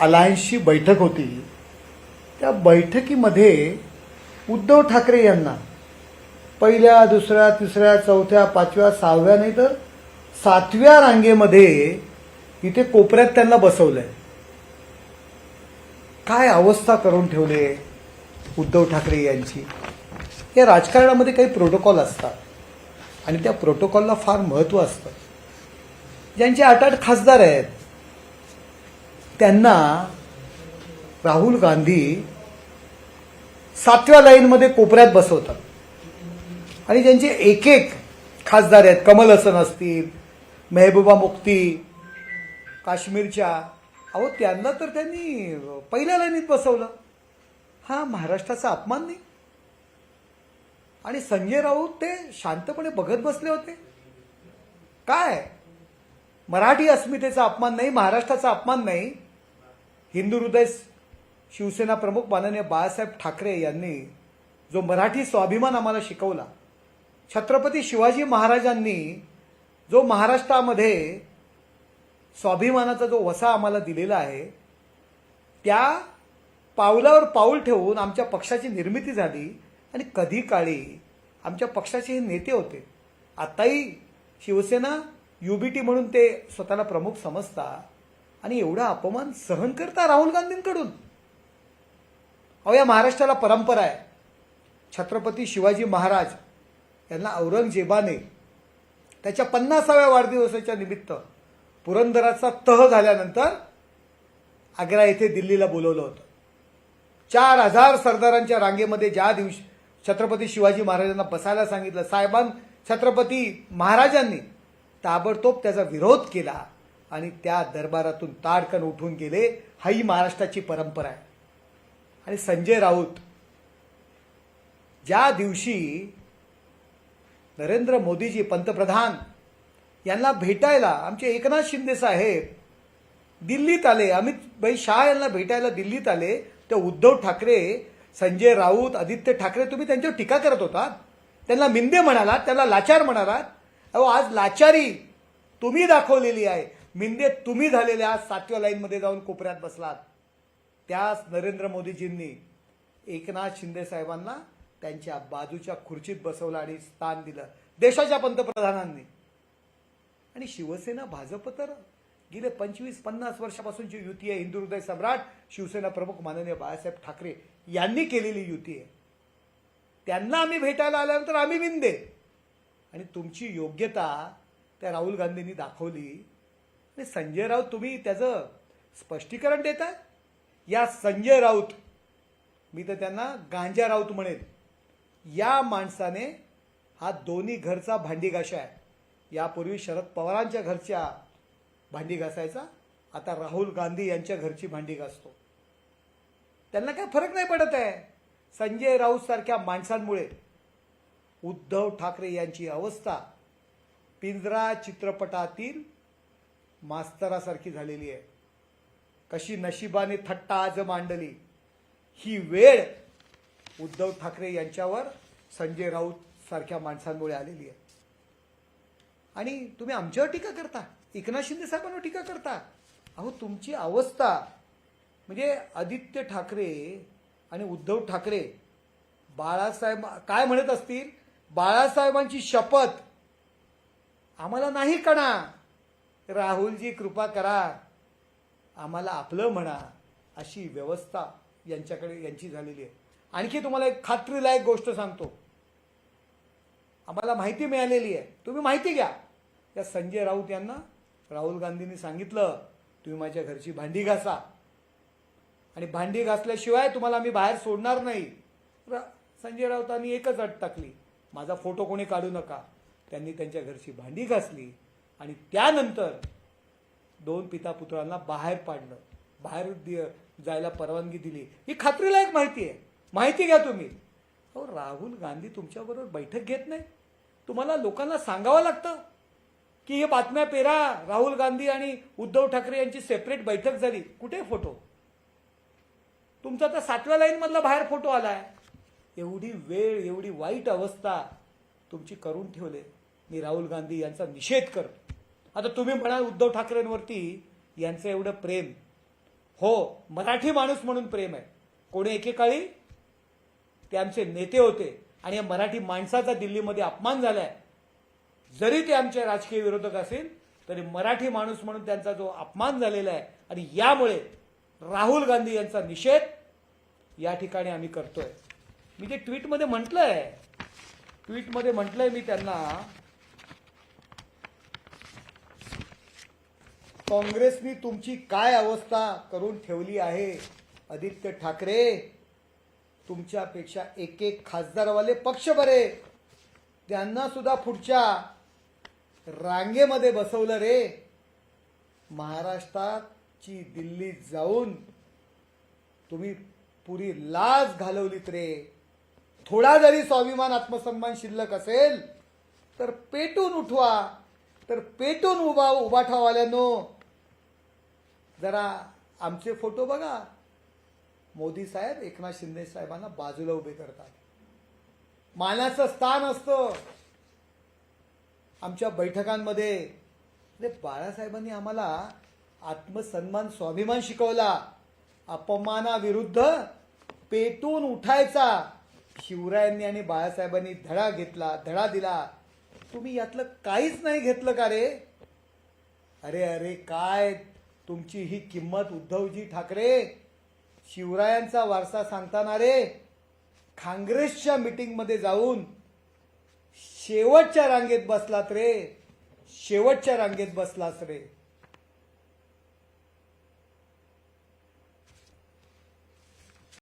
अलायन्सची बैठक होती. त्या बैठकीमध्ये उद्धव ठाकरे यांना पहिल्या दुसऱ्या तिसऱ्या चौथ्या पाचव्या सहाव्या नाही तर सातव्या रांगेमध्ये इथे कोपऱ्यात त्यांना बसवलंय. काय अवस्था करून ठेवले उद्धव ठाकरे यांची? या राजकारणामध्ये काही प्रोटोकॉल असतात आणि त्या प्रोटोकॉलला फार महत्त्व असतं. ज्यांचे आठ आठ खासदार आहेत त्यांना राहुल गांधी सातव्या लाईनमध्ये कोपऱ्यात बसवतात. आणि ज्यांचे एक एक खासदार आहेत. कमल हसन असतील मेहबूबा मुक्ती काश्मीरच्या. अहो त्यांना तर त्यांनी पहिल्या लाईनीत बसवलं. हा महाराष्ट्राचा अपमान नाही. आणि संजय राऊत ते शांतपणे बघत बसले होते. काय? मराठी अस्मितेचा अपमान नाही महाराष्ट्राचा अपमान नाही. हिंदू हृदय शिवसेना प्रमुख माननीय बाळासाहेब ठाकरे यांनी जो मराठी स्वाभिमान आम्हाला शिकवला छत्रपती शिवाजी महाराजांनी जो महाराष्ट्रामध्ये स्वाभिमानाचा जो वसा आम्हाला दिलेला आहे त्या पावलावर पाऊल ठेवून आमच्या पक्षाची निर्मिती झाली आणि कधी काळी आमच्या पक्षाचे हे नेते होते. आताही शिवसेना युबीटी म्हणून ते स्वतःला प्रमुख समजतात आणि एवढा अपमान सहन करता राहुल गांधींकडून. अहो या महाराष्ट्राला परंपरा आहे. छत्रपती शिवाजी महाराज यांना औरंगजेबाने त्याच्या पन्नासाव्या वाढदिवसाच्या निमित्त पुरंदराचा तह झाल्यानंतर आग्रा येथे दिल्लीला बोलवलं होतं. चार हजार सरदारांच्या रांगेमध्ये ज्या दिवशी छत्रपती शिवाजी महाराजांना बसायला सांगितलं साहेबां छत्रपती महाराजांनी ताबडतोब त्याचा विरोध केला. आणि त्या दरबारातून ताडकन उठून गेले. हा ही महाराष्ट्राची परंपरा आहे. आणि संजय राऊत ज्या दिवशी नरेंद्र मोदीजी पंतप्रधान यांना भेटायला आमचे एकनाथ शिंदे साहेब दिल्लीत आले अमित भाई शाह यांना भेटायला दिल्लीत आले तर उद्धव ठाकरे संजय राऊत आदित्य ठाकरे तुम्ही त्यांच्यावर टीका करत होता. त्यांना मिंदे म्हणालात त्यांना लाचार म्हणालात. अहो आज लाचारी तुम्ही दाखवलेली आहे. मिंदे तुम्ही झालेल्या आज सातव्या लाईनमध्ये जाऊन कोपऱ्यात बसलात. त्याच नरेंद्र मोदीजींनी एकनाथ शिंदे साहेबांना त्यांच्या बाजूच्या खुर्चीत बसवलं आणि स्थान दिलं. देशाच्या पंतप्रधानांनी. आणि शिवसेना भाजप तर गेले पंचवीस पन्नास वर्षापासूनची युती आहे हिंदू हृदय सम्राट शिवसेना प्रमुख माननीय बाळासाहेब ठाकरे यांनी केलेली युती आहे. त्यांना आम्ही भेटायला आल्यानंतर आम्ही विंदे आणि तुमची योग्यता त्या राहुल गांधींनी दाखवली. आणि संजय राऊत तुम्ही त्याचं स्पष्टीकरण देता या संजय राऊत मी तर त्यांना गांजा राऊत म्हणेन. या माणसाने हा दोन्ही घरचा भांडी घाशा आहे. यापूर्वी शरद पवारांच्या घरच्या भांडी घासायचा आता राहुल गांधी यांच्या घरची भांडी घासतो त्यांना काय फरक नाही पडत आहे? संजय राऊत सारख्या माणसांमुळे उद्धव ठाकरे यांची अवस्था पिंजरा चित्रपटातील मास्तरासारखी झालेली आहे. कशी नशिबाने थट्टा आज मांडली. ही वेळ उद्धव ठाकरे यांच्यावर संजय राऊत सारख्या माणसांमुळे आलेली आहे. आणि तुम्ही आमच्यावर टीका करता. एकनाथ शिंदे साहेबांवर टीका करता. अहो तुमची अवस्था म्हणजे आदित्य ठाकरे आणि उद्धव ठाकरे बाळासाहेब काय म्हणत असतील? बाळासाहेबांची शपथ आम्हाला नाही कणा राहुलजी कृपा करा. आम्हाला आपलं म्हणा अशी व्यवस्था यांच्याकडे यांची झालेली आहे. आणखी तुम्हाला एक खात्रीलायक गोष्ट सांगतो. आम्हाला माहिती मिळालेली आहे. तुम्ही माहिती घ्या. या संजय राऊत यांना राहुल गांधींनी सांगितलं तुम्ही माझ्या घरची भांडी घासा. आणि भांडी घासल्याशिवाय तुम्हाला मी बाहेर सोडणार नाही. र- संजय राऊतांनी एकच अट टाकली. माझा फोटो कोणी काढू नका. त्यांनी त्यांच्या घरची भांडी घासली. आणि त्यानंतर दोन पिता पुत्रांना बाहेर पाडलं. बाहेर जायला परवानगी दिली. ही खात्रीलायक माहिती आहे. माहिती घ्या तुम्ही. अहो राहुल गांधी तुमच्याबरोबर बैठक घेत नाही. तुम्हाला लोकांना सांगावं लागतं की हे बातम्या पेरा राहुल गांधी आणि उद्धव ठाकरे यांची सेपरेट बैठक झाली. कुठे फोटो तुमचा तर सातव्या लाईनमधला बाहेर फोटो आलाय. एवढी वेळ एवढी वाईट अवस्था तुमची करून ठेवले. मी राहुल गांधी यांचा निषेध करतो. आता तुम्ही म्हणाल उद्धव ठाकरेंवरती यांचं एवढं प्रेम. हो मराठी माणूस म्हणून प्रेम आहे. कोणी एकेकाळी ते आमचे नेते होते आणि या मराठी माणसाचा दिल्लीमध्ये अपमान झालाय. जरी ते आमचे राजकीय विरोधक असेल तरी मराठी माणूस म्हणून त्यांचा जो अपमान झालेला आहे आणि यामुळे राहुल गांधी यांचा निषेध या ठिकाणी आम्ही करतोय. मी ते ट्विटमध्ये म्हटलंय ट्विटमध्ये म्हटलंय मी त्यांना काँग्रेसनी तुमची काय अवस्था करून ठेवली आहे? आदित्य ठाकरे तुमच्यापेक्षा एक एक खासदारवाले पक्ष बरे. त्यांना सुद्धा पुढच्या रांगेमध्ये बसवलं रे. महाराष्ट्राची दिल्लीत जाऊन तुम्ही पुरी लाज घालवलीत रे. थोडा जरी स्वाभिमान आत्मसन्मान शिल्लक असेल तर पेटून उठवा. तर पेटून उभा उभा ठावाल्यानो जरा आमचे फोटो बघा. मोदी साहेब एकनाथ शिंदे साहेबांना बाजूला उभे करतात. मानाचं स्थान असतं. आमच्या बैठकांमध्ये अरे बाळासाहेबांनी आम्हाला आत्मसन्मान स्वाभिमान शिकवला. अपमानाविरुद्ध पेटून उठायचा. शिवरायांनी आणि बाळासाहेबांनी धडा घेतला धडा दिला. तुम्ही यातलं काहीच नाही घेतलं का रे? अरे अरे काय तुमची ही किंमत उद्धवजी ठाकरे शिवरायांचा वारसा सांगताना रे काँग्रेसच्या मीटिंगमध्ये जाऊन शेवटच्या रांगेत बसलात रे. शेवटच्या रांगेत बसलास रे.